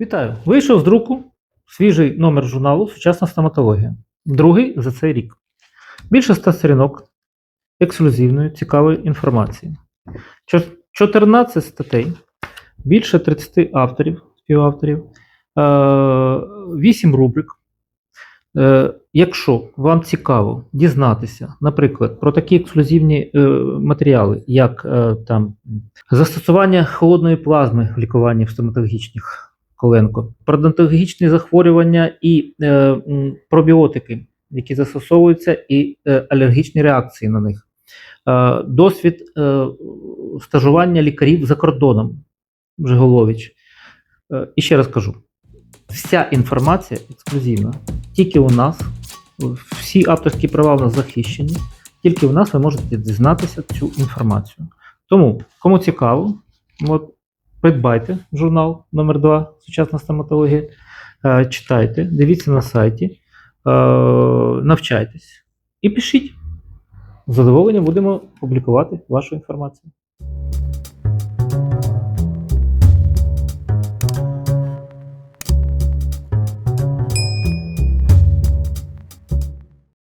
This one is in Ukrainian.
Вітаю! Вийшов з друку свіжий номер журналу Сучасна стоматологія. Другий за цей рік. Більше ста сторінок ексклюзивної, цікавої інформації. 14 статей, більше 30 авторів, співавторів, 8 рубрик. Е, Якщо вам цікаво дізнатися, наприклад, про такі ексклюзивні е, матеріали, як е, там застосування холодної плазми в лікуванні в стоматологічних коленко, пародонтологічні захворювання і е, пробіотики, які застосовуються, і е, алергічні реакції на них, е, досвід е, стажування лікарів за кордоном, Жиголович. Е, і ще раз кажу: вся інформація ексклюзивна. Тільки у нас, всі авторські права у нас захищені, тільки у нас ви можете дізнатися цю інформацію. Тому, кому цікаво, от, придбайте журнал номер 2 Сучасна стоматологія, е, читайте, дивіться на сайті, е, навчайтесь і пишіть. З задоволенням будемо публікувати вашу інформацію.